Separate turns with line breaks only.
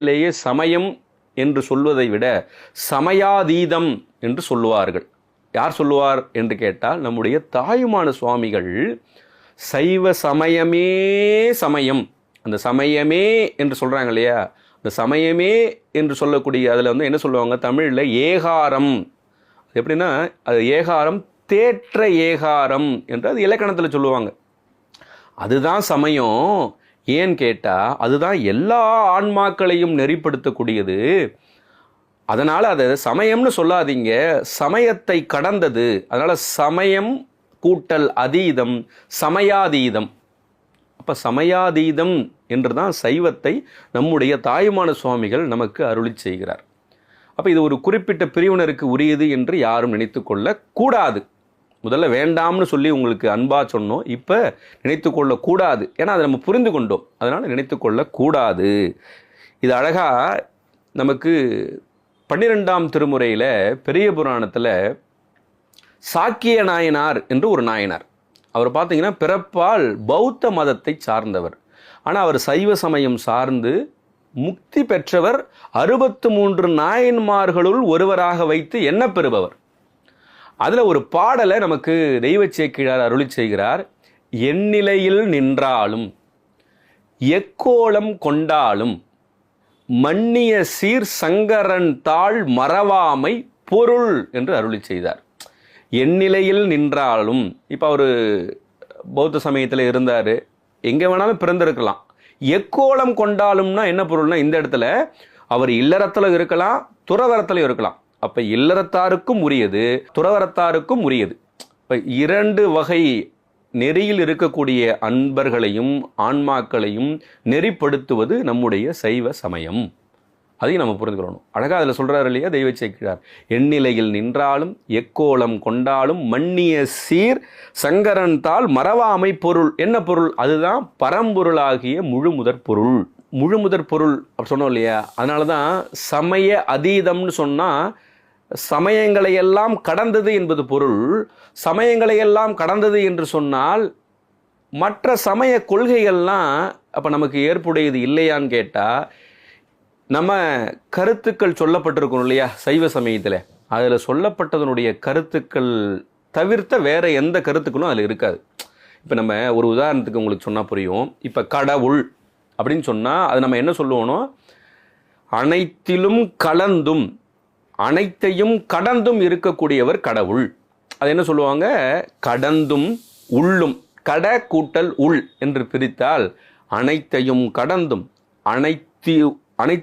லேயே சமயம் என்று சொல்வதை விட சமயாதீதம் என்று சொல்லுவார்கள். யார் சொல்லுவார் என்று கேட்டால் நம்முடைய தாயுமான சுவாமிகள் சைவ சமயமே சமயம். அந்த சமயமே என்று சொல்கிறாங்க இல்லையா? அந்த சமயமே என்று சொல்லக்கூடிய அதில் வந்து என்ன சொல்லுவாங்க? தமிழில் ஏகாரம். அது எப்படின்னா அது ஏகாரம் தேற்ற ஏகாரம் என்று அது இலக்கணத்தில் சொல்லுவாங்க. அதுதான் சமயம். ஏன் கேட்டால் அதுதான் எல்லா ஆன்மாக்களையும் நெறிப்படுத்தக்கூடியது. அதனால் அதை சமயம்னு சொல்லாதீங்க. சமயத்தை கடந்தது. அதனால் சமயம் கூட்டல் அதீதம் சமயாதீதம். அப்போ சமயாதீதம் என்று தான் சைவத்தை நம்முடைய தாயுமான சுவாமிகள் நமக்கு அருளி செய்கிறார். அப்போ இது ஒரு குறிப்பிட்ட பிரிவினருக்கு உரியது என்று யாரும் நினைத்து கொள்ளக்கூடாது. முதல்ல வேண்டாம்னு சொல்லி உங்களுக்கு அன்பாக சொன்னோம். இப்போ நினைத்து கொள்ளக்கூடாது. ஏன்னா அதை நம்ம புரிந்து கொண்டோம். அதனால் நினைத்து கொள்ளக்கூடாது. இது அழகாக நமக்கு பன்னிரெண்டாம் திருமுறையில் பெரிய புராணத்தில் சாக்கிய நாயனார் என்று ஒரு நாயனார். அவர் பார்த்தீங்கன்னா பிறப்பால் பௌத்த மதத்தை சார்ந்தவர். ஆனால் அவர் சைவ சமயம் சார்ந்து முக்தி பெற்றவர் அறுபத்து மூன்று நாயன்மார்களுள் ஒருவராக வைத்து என்ன பெறுபவர். அதில் ஒரு பாடலை நமக்கு தெய்வ சேக்கிழார் அருளி செய்கிறார். எந்நிலையில் நின்றாலும் எக்கோலம் கொண்டாலும் மன்னிய சீர் சங்கரன் தாழ் மறவாமை பொருள் என்று அருளி செய்தார். எந்நிலையில் நின்றாலும் இப்போ அவர் பௌத்த சமயத்தில் இருந்தார். எங்கே வேணாலும் பிறந்திருக்கலாம். எக்கோலம் கொண்டாலும்னா என்ன பொருள்னா இந்த இடத்துல அவர் இல்லறத்தில் இருக்கலாம் துறவரத்தில் இருக்கலாம். அப்போ இல்லறத்தாருக்கும் உரியது துறவரத்தாருக்கும் உரியது. இப்போ இரண்டு வகை நெறியில் இருக்கக்கூடிய அன்பர்களையும் ஆன்மாக்களையும் நெறிப்படுத்துவது நம்முடைய சைவ சமயம். அதையும் நம்ம புரிந்துக்கணும் அழகாக அதில் சொல்கிறார் இல்லையா தெய்வ சேர்க்கிறார் எண்ணிலையில் நின்றாலும் எக்கோலம் கொண்டாலும் மன்னிய சீர் சங்கரன் தாள் மறவாமை பொருள். என்ன பொருள்? அதுதான் பரம்பொருளாகிய முழு முதற் பொருள். முழு முதற் பொருள் அப்படி சொன்னோம் இல்லையா? அதனால தான் சமய அதீதம்னு சொன்னால் சமயங்களை எல்லாம் கடந்தது என்பது பொருள். சமயங்களை எல்லாம் கடந்தது என்று சொன்னால் மற்ற சமய கொள்கைகள்லாம் அப்போ நமக்கு ஏற்புடையது இல்லையான்னு கேட்டால் நம்ம கருத்துக்கள் சொல்லப்பட்டிருக்கணும் இல்லையா? சைவ சமயத்தில். அதில் சொல்லப்பட்டதனுடைய கருத்துக்கள் தவிர்த்த வேறு எந்த கருத்துக்களும் அதில் இருக்காது. இப்போ நம்ம ஒரு உதாரணத்துக்கு உங்களுக்கு சொன்னால் புரியும். இப்போ கடவுள் அப்படின்னு சொன்னால் அது நம்ம என்ன சொல்லுவோனோ? அனைத்திலும் கலந்தும். அனைத்தையும் கடந்தும் இருக்கக்கூடியவர் கடவுள். அது என்ன சொல்லுவாங்க? கடந்தும் உள்ளும். கட கூட்டல் உள் என்று பிரித்தால் அனைத்தையும் கடந்தும் அனைத்து அனைத்து